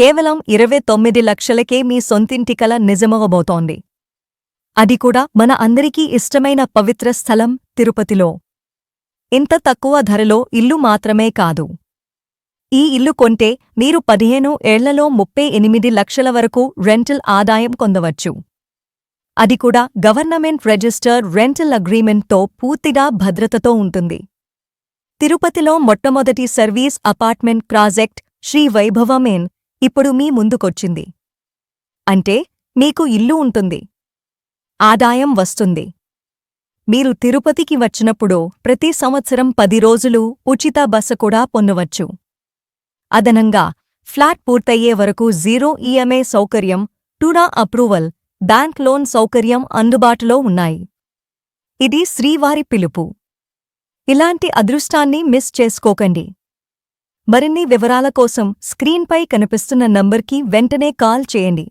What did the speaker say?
కేవలం ఇరవై తొమ్మిది లక్షలకే మీ సొంతింటి కల నిజమవబోతోంది అది కూడా మన అందరికీ ఇష్టమైన పవిత్ర స్థలం తిరుపతిలో. ఇంత తక్కువ ధరలో ఇల్లు మాత్రమే కాదు. ఈ ఇల్లు కొంటే మీరు పదిహేను ఏళ్ళలో ముప్పై ఎనిమిది లక్షల వరకు రెంటల్ ఆదాయం పొందవచ్చు. అది కూడా గవర్నమెంట్ రిజిస్టర్ రెంటల్ అగ్రీమెంట్తో పూర్తిగా భద్రతతో ఉంటుంది. తిరుపతిలో మొట్టమొదటి సర్వీస్ అపార్ట్మెంట్ ప్రాజెక్ట్ శ్రీ వైభవమేన్ ఇప్పుడు మీ ముందుకొచ్చింది. అంటే మీకు ఇల్లు ఉంటుంది. ఆదాయం వస్తుంది. మీరు తిరుపతికి వచ్చినప్పుడు ప్రతి సంవత్సరం పది రోజులు ఉచిత బస్సు కూడా పొందవచ్చు. అదనంగా ఫ్లాట్ పూర్తయ్యే వరకు జీరో ఈఎంఏ సౌకర్యం టూడా అప్రూవల్ బ్యాంక్ లోన్ సౌకర్యం అందుబాటులో ఉన్నాయి. ఇది శ్రీవారి పిలుపు. ఇలాంటి అదృష్టాన్ని మిస్ చేసుకోకండి. మరిన్ని వివరాల కోసం స్క్రీన్పై కనిపిస్తున్న నంబర్కి వెంటనే కాల్ చేయండి.